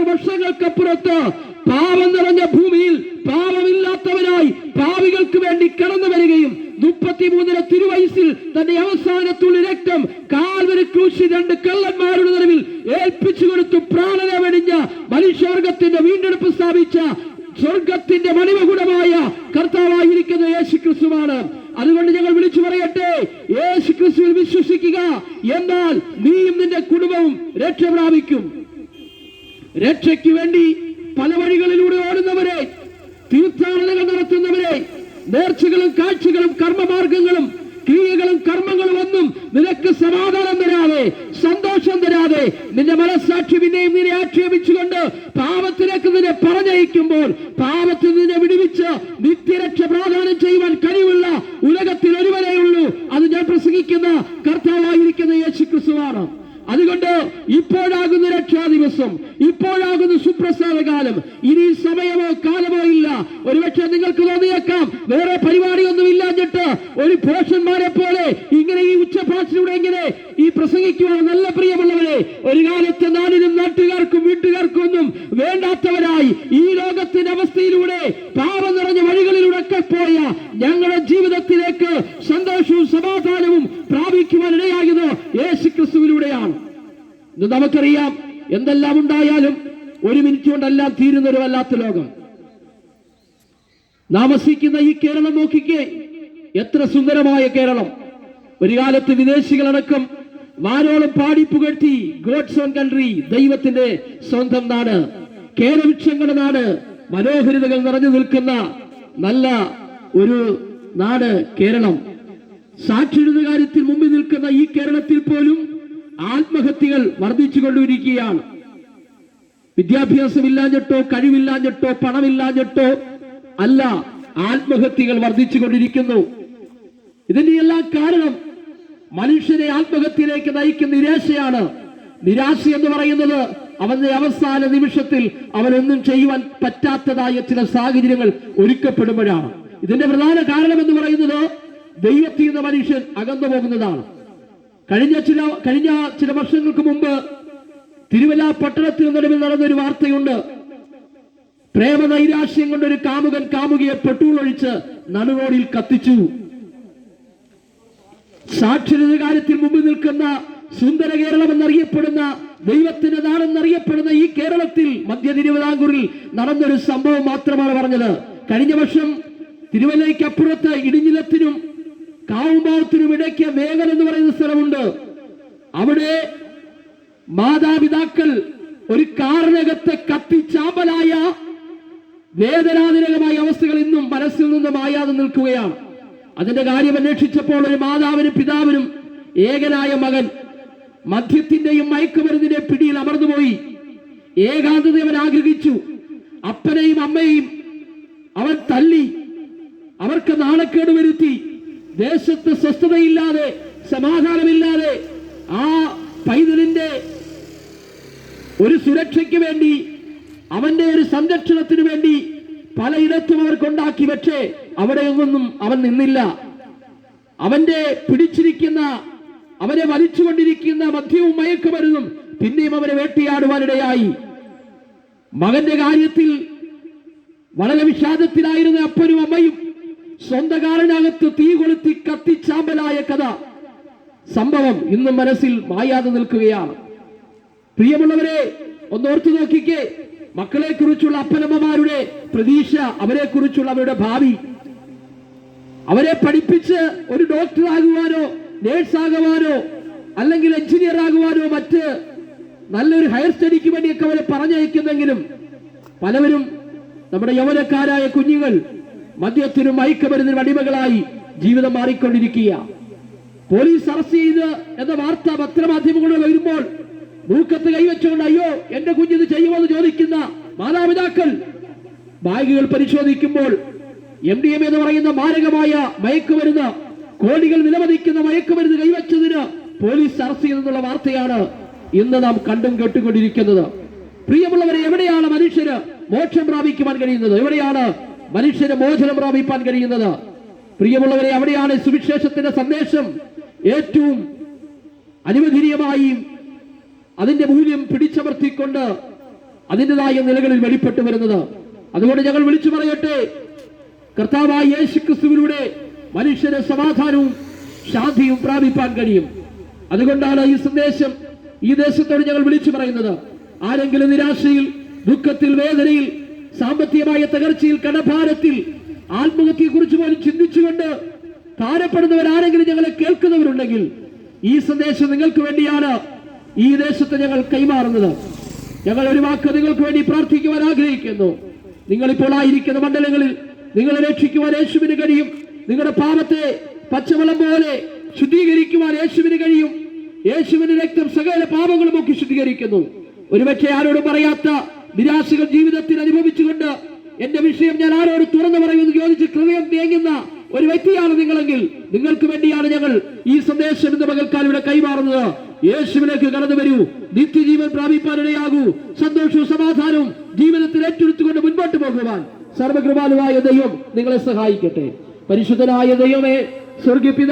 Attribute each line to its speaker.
Speaker 1: അഞ്ഞൂറ് വർഷങ്ങൾക്കപ്പുറത്ത് പാപം നിറഞ്ഞ ഭൂമിയിൽ പാപമില്ലാത്തവരായി പാവികൾക്ക് വേണ്ടി കടന്നു വരികയും മുപ്പത്തിമൂന്നര തിരുവയസ്സിൽ തന്റെ അവസാനത്തുള്ളി രക്തം കാൽവരി ക്രൂശി രണ്ട് കള്ളന്മാരുടെ നിലവിൽ ഏൽപ്പിച്ചു കൊടുത്തു പ്രാണന വെടിഞ്ഞ മനുഷ്യവർഗത്തിന്റെ വീണ്ടെടുപ്പ് സ്ഥാപിച്ച സ്വർഗത്തിന്റെ മണിമകുടമായ കർത്താവായിരിക്കുന്ന യേശു ക്രിസ്തുവാണ് അതുകൊണ്ട് ഞങ്ങൾ വിളിച്ചു പറയട്ടെ യേശു ക്രിസ്തുവിൽ വിശ്വസിക്കുക എന്നാൽ നീയും നിന്റെ കുടുംബവും രക്ഷ പ്രാപിക്കും രക്ഷയ്ക്ക് വേണ്ടി പല വഴികളിലൂടെ ഓടുന്നവരെ തീർത്ഥാടനങ്ങൾ നടത്തുന്നവരെ നേർച്ചകളും കാഴ്ചകളും കർമ്മമാർഗങ്ങളും ക്രിയകളും കർമ്മങ്ങളും ഒന്നും നിനക്ക് സമാധാനം തരാതെ സന്തോഷം തരാതെ നിന്റെ മനസ്സാക്ഷി പിന്നെയും നിന്നെ ആക്ഷേപിച്ചുകൊണ്ട് പാപത്തിലേക്ക് നിന്നെ പറഞ്ഞയക്കുമ്പോൾ പാപത്തിൽ നിന്നെ വിടുവിച്ച് നിത്യരക്ഷ പ്രാധാന്യം ചെയ്യുവാൻ കഴിവുള്ള ഉലകത്തിൽ ഒരുവരേ ഉള്ളൂ അത് ഞാൻ പ്രസംഗിക്കുന്ന കർത്താവായിരിക്കുന്ന യേശു ക്രിസ്തുവാണ് അതുകൊണ്ട് ഇപ്പോഴാകുന്ന രക്ഷാ ദിവസം ഇപ്പോഴാകുന്ന സുപ്രസാദ കാലം. ഇനി സമയമോ കാലമോ ഇല്ല. ഒരുപക്ഷെ നിങ്ങൾക്ക് തോന്നിയേക്കാം വേറെ പരിപാടിയൊന്നും ഇല്ലാഞ്ഞിട്ട് ഒരു പോഷന്മാരെ പോലെ ഇങ്ങനെ ഈ ഉച്ചഭാഷയിലൂടെ ഇങ്ങനെ ഈ പ്രസംഗിക്കുവാൻ നല്ല പ്രിയമുള്ളവരെ ഒരു കാലത്ത് നാടിനും നാട്ടുകാർക്കും വീട്ടുകാർക്കും ഒന്നും വേണ്ടാത്തവരായി ഈ ലോകത്തിന്റെ അവസ്ഥയിലൂടെ പാപം നിറഞ്ഞ വഴികളിലൂടെ ഒക്കെ പോയ ഞങ്ങളുടെ ജീവിതത്തിലേക്ക് സന്തോഷവും സമാധാനവും പ്രാപിക്കുവാൻ ഇടയാകുന്നത് യേശു ഇന്ന് നമുക്കറിയാം എന്തെല്ലാം ഉണ്ടായാലും ഒരു മിനിറ്റ് കൊണ്ടെല്ലാം തീരുന്ന ഒരു വല്ലാത്ത ലോകം. താമസിക്കുന്ന ഈ കേരളം നോക്കിക്കേ എത്ര സുന്ദരമായ കേരളം. ഒരു കാലത്ത് വിദേശികളടക്കം വാരോളം പാടി പുകഴ്ത്തി ഗോഡ്സ് ഓൺ കൺട്രി ദൈവത്തിന്റെ സ്വന്തം നാട് കേരവൃക്ഷങ്ങളുടെ നാട് മനോഹരിതകൾ നിറഞ്ഞു നിൽക്കുന്ന നല്ല ഒരു നാട് കേരളം. സാക്ഷരത കാര്യത്തിൽ മുമ്പിൽ നിൽക്കുന്ന ഈ കേരളത്തിൽ പോലും ആത്മഹത്യകൾ വർദ്ധിച്ചുകൊണ്ടിരിക്കുകയാണ്. വിദ്യാഭ്യാസമില്ലാഞ്ഞിട്ടോ കഴിവില്ലാഞ്ഞിട്ടോ പണമില്ലാഞ്ഞിട്ടോ അല്ല ആത്മഹത്യകൾ വർദ്ധിച്ചുകൊണ്ടിരിക്കുന്നു. ഇതിന്റെ എല്ലാം കാരണം മനുഷ്യനെ ആത്മഹത്യയിലേക്ക് നയിക്കുന്ന നിരാശയാണ്. നിരാശ എന്ന് പറയുന്നത് അവന്റെ അവസാന നിമിഷത്തിൽ അവനൊന്നും ചെയ്യുവാൻ പറ്റാത്തതായ ചില സാഹചര്യങ്ങൾ ഒരുക്കപ്പെടുമ്പോഴാണ്. ഇതിന്റെ പ്രധാന കാരണം എന്ന് പറയുന്നത് ദൈവത്തിൽ നിന്ന് മനുഷ്യൻ അകന്നു പോകുന്നതാണ്. കഴിഞ്ഞ ചില കഴിഞ്ഞ ചില വർഷങ്ങൾക്ക് മുമ്പ് തിരുവല്ല പട്ടണത്തിൽ നടുവിൽ നടന്നൊരു വാർത്തയുണ്ട്. പ്രേമ നൈരാശ്യം കൊണ്ട് ഒരു കാമുകൻ കാമുകിയെ പെട്രോൾ ഒഴിച്ച് നടുറോഡിൽ കത്തിച്ചു. സാക്ഷരത കാര്യത്തിൽ മുമ്പിൽ നിൽക്കുന്ന സുന്ദര കേരളം എന്നറിയപ്പെടുന്ന ദൈവത്തിന്റെ നാടെന്നറിയപ്പെടുന്ന ഈ കേരളത്തിൽ മധ്യ തിരുവിതാംകൂറിൽ നടന്നൊരു സംഭവം മാത്രമാണ് പറഞ്ഞത്. കഴിഞ്ഞ വർഷം തിരുവല്ലയ്ക്കപ്പുറത്ത് ഇടിഞ്ഞിലത്തിനും കാവുമ്പാവത്തിനും ഇടയ്ക്ക് മേഘൽ എന്ന് പറയുന്ന സ്ഥലമുണ്ട്. അവിടെ മാതാപിതാക്കൾ ഒരു കാറിനകത്തെ കത്തിച്ചാമ്പലായ വേദനാജനകമായ അവസ്ഥകൾ ഇന്നും മനസ്സിൽ നിന്നും മായാതെ നിൽക്കുകയാണ്. അതിന്റെ കാര്യം അന്വേഷിച്ചപ്പോൾ ഒരു മാതാവിനും പിതാവിനും ഏകനായ മകൻ മദ്യത്തിന്റെയും മയക്കുമരുന്നിന്റെ പിടിയിൽ അമർന്നുപോയി. ഏകാന്തത അവൻ ആഗ്രഹിച്ചു. അപ്പനെയും അമ്മയെയും അവൻ തല്ലി അവർക്ക് നാണക്കേട് വരുത്തി. ദേശത്ത് സ്വസ്ഥതയില്ലാതെ സമാധാനമില്ലാതെ ആ പൈതലിന്റെ ഒരു സുരക്ഷയ്ക്ക് വേണ്ടി അവന്റെ ഒരു സംരക്ഷണത്തിന് വേണ്ടി പലയിടത്തും അവർക്കുണ്ടാക്കി കൊണ്ടാക്കി പക്ഷേ അവിടെയൊന്നും അവൻ നിന്നില്ല. അവന്റെ പിടിച്ചിരിക്കുന്ന അവനെ വലിച്ചുകൊണ്ടിരിക്കുന്ന മദ്യവും മയക്കുമരുന്നും പിന്നെയും അവനെ വേട്ടയാടുവാനിടയായി. മകന്റെ കാര്യത്തിൽ വളരെ വിഷാദത്തിലായിരുന്ന അപ്പനും അമ്മയും സ്വന്തം കാറിനകത്ത് തീ കൊളുത്തി കത്തിച്ചാമ്പലായ കഥ. സംഭവം ഇന്നും മനസ്സിൽ മായാതെ നിൽക്കുകയാണ്. പ്രിയമുള്ളവരെ ഒന്നോർത്തു നോക്കിക്കേ. മക്കളെ കുറിച്ചുള്ള അപ്പനമ്മമാരുടെ പ്രതീക്ഷ അവരെ കുറിച്ചുള്ള അവരുടെ ഭാവി. അവരെ പഠിപ്പിച്ച് ഒരു ഡോക്ടർ ആകുവാനോ നേഴ്സ് ആകുവാനോ അല്ലെങ്കിൽ എഞ്ചിനീയർ ആകുവാനോ മറ്റ് നല്ലൊരു ഹയർ സ്റ്റഡിക്ക് വേണ്ടിയൊക്കെ അവരെ പറഞ്ഞയക്കുന്നെങ്കിലും പലവരും നമ്മുടെ യൗവനക്കാരായ കുഞ്ഞുങ്ങൾ മദ്യത്തിനും മയക്കുമരുന്നിനും അടിമകളായി ജീവിതം മാറിക്കൊണ്ടിരിക്കുക. പോലീസ് അറസ്റ്റ് ചെയ്ത് എന്ന വാർത്ത പത്രമാധ്യമങ്ങളിൽ വരുമ്പോൾ മൂക്കത്ത് കൈവച്ചുകൊണ്ട് അയ്യോ എന്റെ കുഞ്ഞിത് ചെയ്യുമോ എന്ന് ചോദിക്കുന്ന മാതാപിതാക്കൾ. ബാഗുകൾ പരിശോധിക്കുമ്പോൾ എം ഡി എം എന്ന് പറയുന്ന മാരകമായ മയക്കുമരുന്ന് കോടികൾ വിലമതിക്കുന്ന മയക്കുമരുന്ന് കൈവച്ചതിന് പോലീസ് അറസ്റ്റ് ചെയ്തെന്നുള്ള വാർത്തയാണ് ഇന്ന് നാം കണ്ടും കേട്ടുകൊണ്ടിരിക്കുന്നത്. പ്രിയമുള്ളവരെ എവിടെയാണ് മനുഷ്യന് മോക്ഷം പ്രാപിക്കുവാൻ കഴിയുന്നത്? എവിടെയാണ് മനുഷ്യന് മോചനം പ്രാപിപ്പാൻ കഴിയുന്നത്. പ്രിയമുള്ളവരെ അവിടെയാണ് സുവിശേഷത്തിന്റെ സന്ദേശം ഏറ്റവും അനുവദനീയമായി അതിന്റെ മൂല്യം പിടിച്ചമർത്തിക്കൊണ്ട് അതിന്റെതായ നിലകളിൽ വെളിപ്പെട്ടു വരുന്നത്. അതുകൊണ്ട് ഞങ്ങൾ വിളിച്ചു പറയട്ടെ. കർത്താവായ യേശു ക്രിസ്തുവിലൂടെ മനുഷ്യന് സമാധാനവും ശാന്തിയും പ്രാപിപ്പാൻ കഴിയും. അതുകൊണ്ടാണ് ഈ സന്ദേശം ഈ ദേശത്തോട് ഞങ്ങൾ വിളിച്ചു പറയുന്നത്. ആരെങ്കിലും നിരാശയിൽ ദുഃഖത്തിൽ വേദനയിൽ സാമ്പത്തികമായ തകർച്ചയിൽ കടഭാരത്തിൽ ആത്മഹത്യയെ കുറിച്ച് പോലും ചിന്തിച്ചുകൊണ്ട് ഭാരപ്പെടുന്നവർ ആരെങ്കിലും ഞങ്ങളെ കേൾക്കുന്നവരുണ്ടെങ്കിൽ ഈ സന്ദേശം നിങ്ങൾക്ക് വേണ്ടിയാണ് ഈ ദേശത്ത് ഞങ്ങൾ കൈമാറുന്നത്. ഞങ്ങൾ ഒരു വാക്ക് നിങ്ങൾക്ക് വേണ്ടി പ്രാർത്ഥിക്കുവാൻ ആഗ്രഹിക്കുന്നു. നിങ്ങളിപ്പോൾ ആയിരിക്കുന്ന മണ്ഡലങ്ങളിൽ നിങ്ങളെ രക്ഷിക്കുവാൻ യേശുവിന് കഴിയും. നിങ്ങളുടെ പാപത്തെ പച്ചവളം പോലെ ശുദ്ധീകരിക്കുവാൻ യേശുവിന് കഴിയും. യേശുവിന്റെ രക്തം സകല പാപങ്ങളും ഒക്കെ ശുദ്ധീകരിക്കുന്നു. ഒരുപക്ഷെ ആരോടും പറയാത്ത നിരാശകൾ ജീവിതത്തിൽ അനുഭവിച്ചുകൊണ്ട് എന്റെ വിഷയം ഞാൻ ആരോട് തുറന്നു പറയുമെന്ന് ചോദിച്ച് ഹൃദയം തേങ്ങുന്ന ഒരു വ്യക്തിയാണ് നിങ്ങളെങ്കിൽ നിങ്ങൾക്ക് വേണ്ടിയാണ് ഞങ്ങൾ ഈ സന്ദേശം ഇന്ന് പകൽക്കാലം ഇവിടെ കൈമാറുന്നത്. യേശുവിലേക്ക് കടന്നു വരൂ. നിത്യജീവൻ പ്രാപിപ്പാനിടയാകൂ. സന്തോഷവും സമാധാനവും ജീവിതത്തിൽ ഏറ്റെടുത്തുകൊണ്ട് മുൻപോട്ട് പോകുവാൻ സർവകൃപാലുവായ ദൈവം നിങ്ങളെ സഹായിക്കട്ടെ. പരിശുദ്ധനായ ദൈവമേ സ്വർഗീയ